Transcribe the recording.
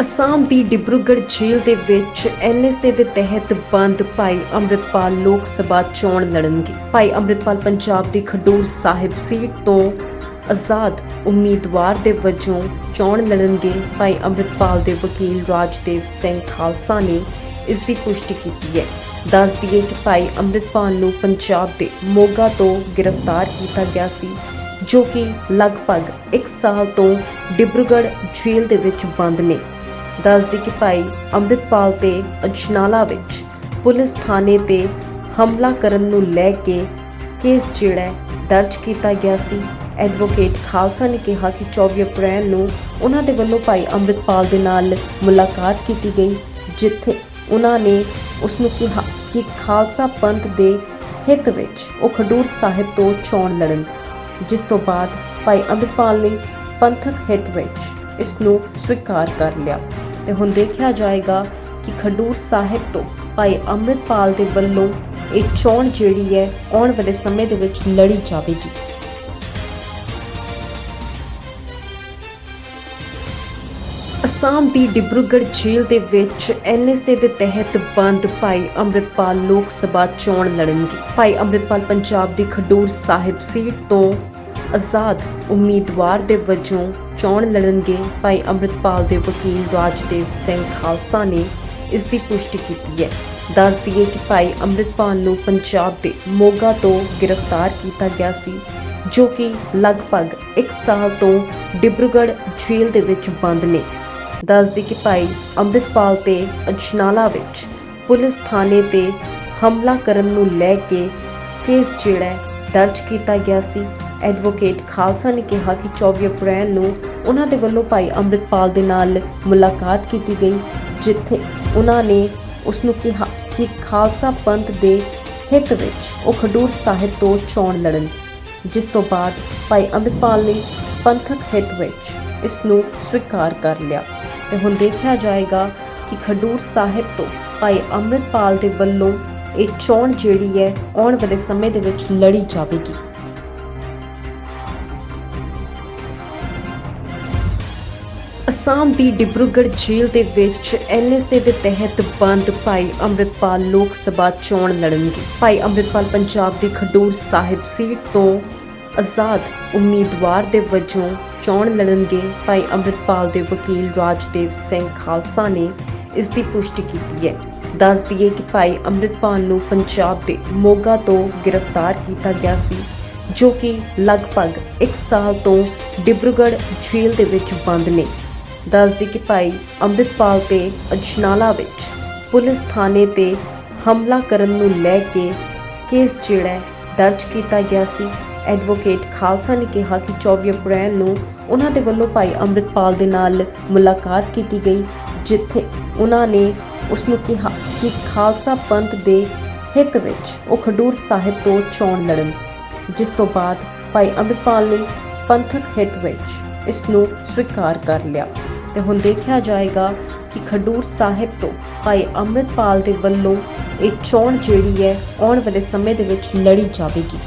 ਅਸਾਮ ਦੀ ਡਿਬਰੂਗੜ੍ਹ ਜੇਲ੍ਹ ਦੇ ਵਿੱਚ ਐਨਐਸਏ ਦੇ ਤਹਿਤ ਬੰਦ ਭਾਈ ਅੰਮ੍ਰਿਤਪਾਲ ਲੋਕ ਸਭਾ ਚੋਣ ਲੜਨਗੇ। ਭਾਈ ਅੰਮ੍ਰਿਤਪਾਲ ਪੰਜਾਬ ਦੀ ਖਡੂਰ ਸਾਹਿਬ ਸੀਟ ਤੋਂ ਆਜ਼ਾਦ ਉਮੀਦਵਾਰ ਦੇ ਵਜੋਂ ਚੋਣ ਲੜਨਗੇ। ਭਾਈ ਅੰਮ੍ਰਿਤਪਾਲ ਦੇ ਵਕੀਲ ਰਾਜਦੇਵ ਸਿੰਘ ਖਾਲਸਾ ਨੇ ਇਸ ਦੀ ਪੁਸ਼ਟੀ ਕੀਤੀ ਹੈ। ਦੱਸ ਦਈਏ ਕਿ ਭਾਈ ਅੰਮ੍ਰਿਤਪਾਲ ਨੂੰ ਪੰਜਾਬ ਦੇ ਮੋਗਾ ਤੋਂ ਗ੍ਰਿਫਤਾਰ ਕੀਤਾ ਗਿਆ ਸੀ, ਜੋ ਕਿ ਲਗਭਗ 1 ਸਾਲ ਤੋਂ ਡਿਬਰੂਗੜ੍ਹ ਜੇਲ੍ਹ ਦੇ ਵਿੱਚ ਬੰਦ ਨੇ। ਦੱਸਦੀ ਕਿ ਭਾਈ ਅੰਮ੍ਰਿਤਪਾਲ ਤੇ ਅਜਨਾਲਾ ਵਿੱਚ ਪੁਲਿਸ ਥਾਣੇ ਤੇ ਹਮਲਾ ਕਰਨ ਨੂੰ ਲੈ ਕੇ ਕੇਸ ਜਿਹੜਾ ਦਰਜ ਕੀਤਾ ਗਿਆ ਸੀ। ਐਡਵੋਕੇਟ ਖਾਲਸਾ ਨੇ ਕਿਹਾ ਕਿ 24 ਅਪ੍ਰੈਲ ਨੂੰ ਉਹਨਾਂ ਦੇ ਵੱਲੋਂ ਭਾਈ ਅੰਮ੍ਰਿਤਪਾਲ ਦੇ ਨਾਲ ਮੁਲਾਕਾਤ ਕੀਤੀ ਗਈ, ਜਿੱਥੇ ਉਹਨਾਂ ਨੇ ਉਸ ਨੂੰ ਕਿਹਾ ਕਿ ਖਾਲਸਾ ਪੰਥ ਦੇ ਹਿੱਤ ਵਿੱਚ ਉਹ ਖਡੂਰ ਸਾਹਿਬ ਤੋਂ ਚੋਣ ਲੜਨ, ਜਿਸ ਤੋਂ ਬਾਅਦ ਭਾਈ ਅੰਮ੍ਰਿਤਪਾਲ ਨੇ ਪੰਥਕ ਹਿੱਤ ਵਿੱਚ ਇਸ ਨੂੰ ਸਵੀਕਾਰ ਕਰ ਲਿਆ ਤੇ ਹੁਣ ਦੇਖਿਆ ਜਾਏਗਾ ਕਿ ਖਡੂਰ ਸਾਹਿਬ ਤੋਂ ਭਾਈ ਅੰਮ੍ਰਿਤਪਾਲ ਦੇ ਵੱਲੋਂ ਇਹ ਚੋਣ ਜਿਹੜੀ ਹੈ ਆਉਣ ਵਾਲੇ ਸਮੇਂ ਦੇ ਵਿੱਚ ਲੜੀ ਜਾਵੇਗੀ। ਅਸਾਮ ਦੀ ਡਿਬਰੂਗੜ੍ਹ ਜੇਲ੍ਹ ਦੇ ਵਿੱਚ ਐਨਐਸਏ ਦੇ ਤਹਿਤ ਬੰਦ ਭਾਈ ਅੰਮ੍ਰਿਤਪਾਲ ਲੋਕ ਸਭਾ ਚੋਣ ਲੜਨਗੇ। ਭਾਈ ਅੰਮ੍ਰਿਤਪਾਲ ਪੰਜਾਬ ਦੀ ਖਡੂਰ ਸਾਹਿਬ ਸੀਟ ਤੋਂ ਆਜ਼ਾਦ ਉਮੀਦਵਾਰ ਦੇ ਵਜੋਂ ਚੋਣ ਲੜਨਗੇ। ਭਾਈ ਅੰਮ੍ਰਿਤਪਾਲ ਦੇ ਵਕੀਲ ਰਾਜਦੇਵ ਸਿੰਘ ਖਾਲਸਾ ਨੇ ਇਸ ਦੀ ਪੁਸ਼ਟੀ ਕੀਤੀ ਹੈ। ਦੱਸ ਦਈਏ ਕਿ ਭਾਈ ਅੰਮ੍ਰਿਤਪਾਲ ਨੂੰ ਪੰਜਾਬ ਦੇ ਮੋਗਾ ਤੋਂ ਗ੍ਰਿਫਤਾਰ ਕੀਤਾ ਗਿਆ ਸੀ, ਜੋ ਕਿ ਲਗਭਗ 1 ਸਾਲ ਤੋਂ ਡਿਬਰੂਗੜ੍ਹ ਜੇਲ੍ਹ ਦੇ ਵਿੱਚ ਬੰਦ ਨੇ। ਦੱਸਦੀ ਕਿ ਭਾਈ ਅੰਮ੍ਰਿਤਪਾਲ ਤੇ ਅਜਨਾਲਾ ਵਿੱਚ ਪੁਲਿਸ ਥਾਣੇ ਤੇ ਹਮਲਾ ਕਰਨ ਨੂੰ ਲੈ ਕੇ ਕੇਸ ਜਿਹੜਾ ਦਰਜ ਕੀਤਾ ਗਿਆ ਸੀ। ਐਡਵੋਕੇਟ ਖਾਲਸਾ ਨੇ ਕਿਹਾ ਕਿ 24 ਅਪ੍ਰੈਲ ਨੂੰ ਉਹਨਾਂ ਦੇ ਵੱਲੋਂ ਭਾਈ ਅੰਮ੍ਰਿਤਪਾਲ ਦੇ ਨਾਲ ਮੁਲਾਕਾਤ ਕੀਤੀ ਗਈ, ਜਿੱਥੇ ਉਹਨਾਂ ਨੇ ਉਸ ਨੂੰ ਕਿਹਾ ਕਿ ਖਾਲਸਾ ਪੰਥ ਦੇ ਹਿੱਤ ਵਿੱਚ ਉਹ ਖਡੂਰ ਸਾਹਿਬ ਤੋਂ ਚੋਣ ਲੜਨ, ਜਿਸ ਤੋਂ ਬਾਅਦ ਭਾਈ ਅੰਮ੍ਰਿਤਪਾਲ ਨੇ ਪੰਥਕ ਹਿੱਤ ਵਿੱਚ ਇਸ ਨੂੰ ਸਵੀਕਾਰ ਕਰ ਲਿਆ। ਤੇ ਹੁਣ ਦੇਖਿਆ ਜਾਏਗਾ ਕਿ ਖਡੂਰ ਸਾਹਿਬ ਤੋਂ ਭਾਈ ਅੰਮ੍ਰਿਤਪਾਲ ਦੇ ਵੱਲੋਂ ਇਹ ਚੋਣ ਜਿਹੜੀ ਹੈ ਆਉਣ ਵਾਲੇ ਸਮੇਂ ਦੇ ਵਿੱਚ ਲੜੀ ਜਾਵੇਗੀ। ਅਸਾਮ ਦੀ ਡਿਬਰੂਗੜ੍ਹ ਜੇਲ੍ਹ ਦੇ ਵਿੱਚ ਐਨਐਸਏ ਦੇ ਤਹਿਤ ਬੰਦ ਭਾਈ ਅੰਮ੍ਰਿਤਪਾਲ ਲੋਕ ਸਭਾ ਚੋਣ ਲੜਨਗੇ। ਭਾਈ ਅੰਮ੍ਰਿਤਪਾਲ ਪੰਜਾਬ ਦੀ ਖਡੂਰ ਸਾਹਿਬ ਸੀਟ ਤੋਂ ਆਜ਼ਾਦ ਉਮੀਦਵਾਰ ਦੇ ਵਜੋਂ ਚੋਣ ਲੜਨਗੇ। ਭਾਈ ਅੰਮ੍ਰਿਤਪਾਲ ਦੇ ਵਕੀਲ ਰਾਜਦੇਵ ਸਿੰਘ ਖਾਲਸਾ ਨੇ ਇਸ ਦੀ ਪੁਸ਼ਟੀ ਕੀਤੀ ਹੈ। ਦੱਸ ਦਈਏ ਕਿ ਭਾਈ ਅੰਮ੍ਰਿਤਪਾਲ ਨੂੰ ਪੰਜਾਬ ਦੇ ਮੋਗਾ ਤੋਂ ਗ੍ਰਿਫਤਾਰ ਕੀਤਾ ਗਿਆ ਸੀ, ਜੋ ਕਿ ਲਗਭਗ 1 ਸਾਲ ਤੋਂ ਡਿਬਰੂਗੜ੍ਹ ਜੇਲ੍ਹ ਦੇ ਵਿੱਚ ਬੰਦ ਨੇ। ਦੱਸਦੀ ਕਿ ਭਾਈ ਅੰਮ੍ਰਿਤਪਾਲ ਤੇ ਅਜਨਾਲਾ ਵਿੱਚ ਪੁਲਿਸ ਥਾਣੇ ਤੇ ਹਮਲਾ ਕਰਨ ਨੂੰ ਲੈ ਕੇ ਕੇਸ ਜਿਹੜਾ ਦਰਜ ਕੀਤਾ ਗਿਆ ਸੀ। ਐਡਵੋਕੇਟ ਖਾਲਸਾ ਨੇ ਕਿਹਾ ਕਿ 24 ਅਪ੍ਰੈਲ ਨੂੰ ਉਹਨਾਂ ਦੇ ਵੱਲੋਂ ਭਾਈ ਅੰਮ੍ਰਿਤਪਾਲ ਦੇ ਨਾਲ ਮੁਲਾਕਾਤ ਕੀਤੀ ਗਈ, ਜਿੱਥੇ ਉਹਨਾਂ ਨੇ ਉਸ ਨੂੰ ਕਿਹਾ ਕਿ ਖਾਲਸਾ ਪੰਥ ਦੇ ਹਿੱਤ ਵਿੱਚ ਉਹ ਖਡੂਰ ਸਾਹਿਬ ਤੋਂ ਚੋਣ ਲੜਨ, ਜਿਸ ਤੋਂ ਬਾਅਦ ਭਾਈ ਅੰਮ੍ਰਿਤਪਾਲ ਨੇ ਪੰਥਕ ਹਿੱਤ ਵਿੱਚ ਇਸ ਨੂੰ ਸਵੀਕਾਰ ਕਰ ਲਿਆ। ਤੇ ਹੁਣ ਦੇਖਿਆ ਜਾਏਗਾ ਕਿ ਖਡੂਰ ਸਾਹਿਬ ਤੋਂ ਭਾਈ ਅੰਮ੍ਰਿਤਪਾਲ ਦੇ ਵੱਲੋਂ ਇਹ ਚੋਣ ਜਿਹੜੀ ਹੈ ਆਉਣ ਵਾਲੇ ਸਮੇਂ ਦੇ ਵਿੱਚ ਲੜੀ ਜਾਵੇਗੀ।